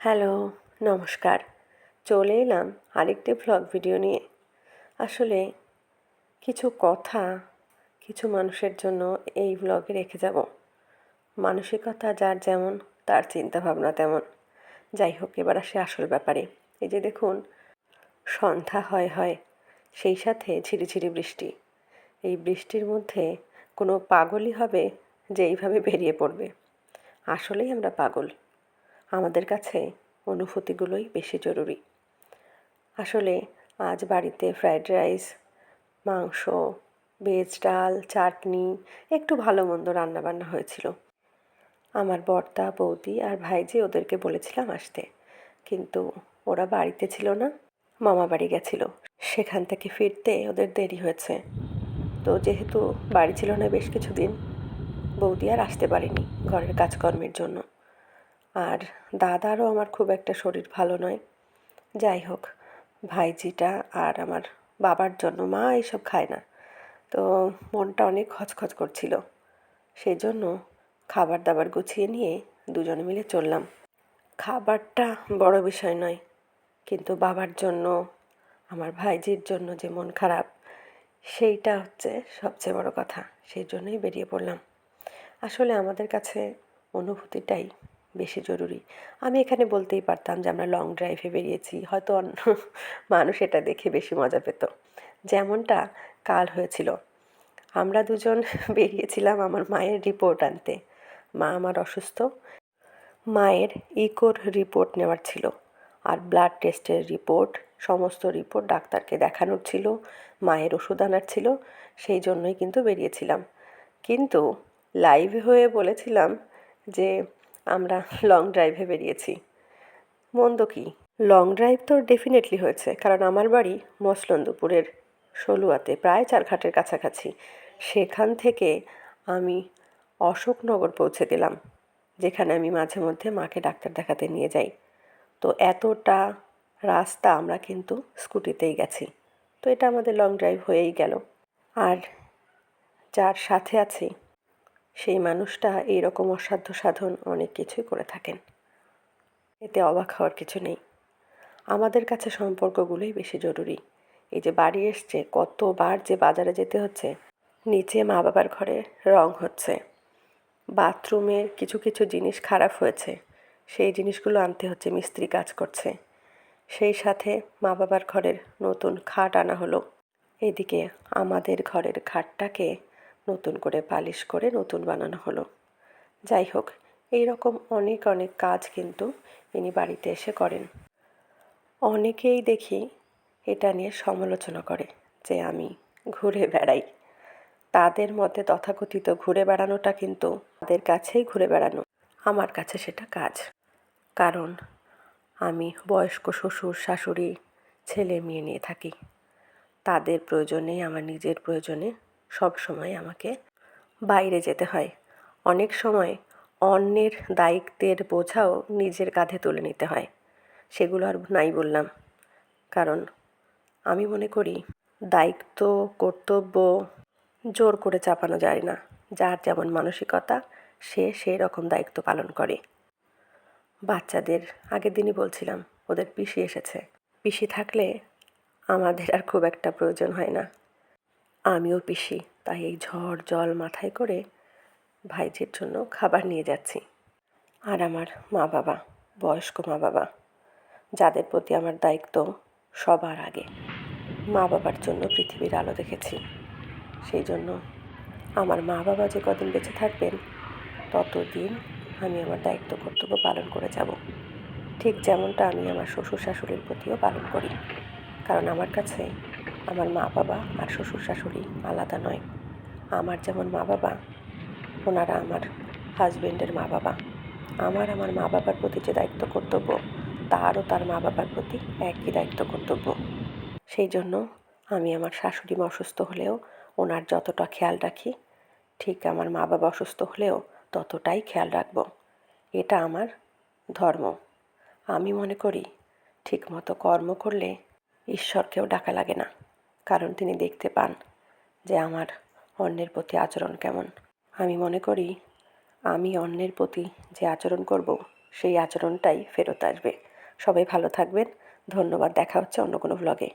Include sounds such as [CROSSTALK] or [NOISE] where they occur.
Hello, নমস্কার। চলে এলাম আরেকটি ভ্লগ ভিডিও নিয়ে। আসলে কিছু কথা কিছু মানুষের জন্য এই ভ্লগে রেখে যাব। মানসিকতা যার যেমন, তার চিন্তা ভাবনা তেমন। যাই হোক, এবার আসে আসল ব্যাপারে। এই যে দেখুন, সন্ধ্যা হয় হয়, সেই সাথে ঝিরিঝিরি বৃষ্টি। এই বৃষ্টির মধ্যে কোনো পাগলই হবে যে এইভাবে বেরিয়ে পড়বে। আসলেই আমরা পাগল। আমাদের কাছে অনুভূতিগুলোই বেশি জরুরি। আসলে আজ বাড়িতে ফ্রায়েড রাইস, মাংস, ভেজ ডাল, চাটনি, একটু ভালো মন্দ রান্নাবান্না হয়েছিল। আমার বর্তা, বৌদি আর ভাইজি ওদেরকে বলেছিলাম আসতে। কিন্তু ওরা বাড়িতে ছিল না, মামা বাড়ি গেছিল। সেখান থেকে ফিরতে ওদের দেরি হয়েছে। তো যেহেতু বাড়ি ছিল না বেশ কিছুদিন, বৌদি আর আসতে পারেনি ঘরের কাজকর্মের জন্য। আর দাদারও আমার খুব একটা শরীর ভালো নয়। যাই হোক, ভাইজিটা আর আমার বাবার জন্য মা এইসব খায় না। তো মনটা অনেক খচখচ করছিল। সেই জন্য খাবার দাবার গুছিয়ে নিয়ে দুজনে মিলে চললাম। খাবারটা বড় বিষয় নয়, কিন্তু বাবার জন্য, আমার ভাইজির জন্য যে মন খারাপ, সেইটা হচ্ছে সবচেয়ে বড় কথা। সেই জন্যই বেরিয়ে পড়লাম। আসলে আমাদের কাছে অনুভূতিটাই বেশি জরুরি। আমি এখানে বলতেই পারতাম যে আমরা লং ড্রাইভে বেরিয়েছি, হয়তো অন্য [LAUGHS] মানুষ এটা দেখে বেশি মজা পেত। যেমনটা কাল হয়েছিল। আমরা দুজন [LAUGHS] বেরিয়েছিলাম আমার মায়ের রিপোর্ট আনতে। মা আমার অসুস্থ। মায়ের ইকোর রিপোর্ট নেওয়ার ছিল। আর ব্লাড টেস্টের রিপোর্ট সমস্ত রিপোর্ট ডাক্তারকে দেখানোর ছিল। মায়ের ওষুধ আনার ছিল। সেই জন্যই কিন্তু বেরিয়েছিলাম। কিন্তু লাইভ হয়ে বলেছিলাম যে আমরা লং ড্রাইভে বেরিয়েছি। মন্দ কি? লং ড্রাইভ তো ডেফিনেটলি হয়েছে, কারণ আমার বাড়ি মসলন্দপুরের ষলুয়াতে প্রায় চারঘাটের কাছাকাছি। সেখান থেকে আমি অশোকনগর পৌঁছে গেলাম, যেখানে আমি মাঝে মধ্যে মাকে ডাক্তার দেখাতে নিয়ে যাই। তো এতটা রাস্তা আমরা কিন্তু স্কুটিতেই গেছি। তো এটা আমাদের লং ড্রাইভ হয়েই গেল। আর যার সাথে আছি সেই মানুষটা এইরকম অসাধ্য সাধন অনেক কিছুই করে থাকেন। এতে অবাক হওয়ার কিছু নেই। আমাদের কাছে সম্পর্কগুলোই বেশি জরুরি। এই যে বাড়ি এসছে, কতবার যে বাজারে যেতে হচ্ছে, নিচে মা বাবার ঘরে রং হচ্ছে, বাথরুমের কিছু কিছু জিনিস খারাপ হয়েছে, সেই জিনিসগুলো আনতে হচ্ছে, মিস্ত্রি কাজ করছে। সেই সাথে মা বাবার ঘরের নতুন খাট আনা হলো। এদিকে আমাদের ঘরের খাটটাকে নতুন করে পালিশ করে নতুন বানানো হলো। যাই হোক এই রকম অনেক অনেক কাজ কিন্তু ইনি বাড়িতে এসে করেন। অনেকেই দেখি এটা নিয়ে সমালোচনা করে যে আমি ঘুরে বেড়াই। তাদের মতে তথাকথিত ঘুরে বেড়ানোটা কিন্তু তাদের কাছেই ঘুরে বেড়ানো, আমার কাছে সেটা কাজ। কারণ আমি বয়স্ক শ্বশুর, শাশুড়ি ছেলে মেয়ে নিয়ে থাকি। তাদের প্রয়োজনে আমার নিজের প্রয়োজনে সব সময় আমাকে বাইরে যেতে হয়। অনেক সময় অন্যের দায়িত্বের বোঝাও নিজের কাঁধে তুলে নিতে হয়। সেগুলো আর নাই বললাম। কারণ আমি মনে করি দায়িত্ব, কর্তব্য জোর করে চাপানো যায় না। যার যেমন মানসিকতা, সে সেই রকম দায়িত্ব পালন করে। বাচ্চাদের আগের দিনই বলছিলাম, ওদের পিসি এসেছে। পিসি থাকলে আমাদের আর খুব একটা প্রয়োজন হয় না। আমিও পিসি, তাই এই ঝড় জল মাথায় করে ভাইজির জন্য খাবার নিয়ে যাচ্ছি। আর আমার মা বাবা বয়স্ক মা বাবা যাদের প্রতি আমার দায়িত্ব সবার আগে। মা বাবার জন্য পৃথিবীর আলো দেখেছি। সেই জন্য আমার মা বাবা যে কদিন বেঁচে থাকবেন, ততদিন আমি আমার দায়িত্ব, কর্তব্য পালন করে যাব। ঠিক যেমনটা আমি আমার শ্বশুর শাশুড়ির প্রতিও পালন করি। কারণ আমার কাছে আমার মা বাবা আর শ্বশুর শাশুড়ি আলাদা নয়। আমার যেমন মা বাবা ওনারা আমার হাজবেন্ডের মা বাবা আমার আমার মা বাবার প্রতি যে দায়িত্ব কর্তব্য, তারও তার মা বাবার প্রতি একই দায়িত্ব কর্তব্য। সেই জন্য আমি আমার শাশুড়ি মা অসুস্থ হলেও ওনার যতটা খেয়াল রাখি, ঠিক আমার মা বাবা অসুস্থ হলেও ততটাই খেয়াল রাখব। এটা আমার ধর্ম। আমি মনে করি, ঠিকমতো কর্ম করলে ঈশ্বরকেও ডাকা লাগে না। কারণ তিনি দেখতে পান যে আমার অন্যের প্রতি আচরণ কেমন। আমি মনে করি, আমি অন্যের প্রতি যে আচরণ করব, সেই আচরণটাই ফেরত আসবে। সবাই ভালো থাকবেন। ধন্যবাদ। দেখা হচ্ছে অন্য কোনো ব্লগে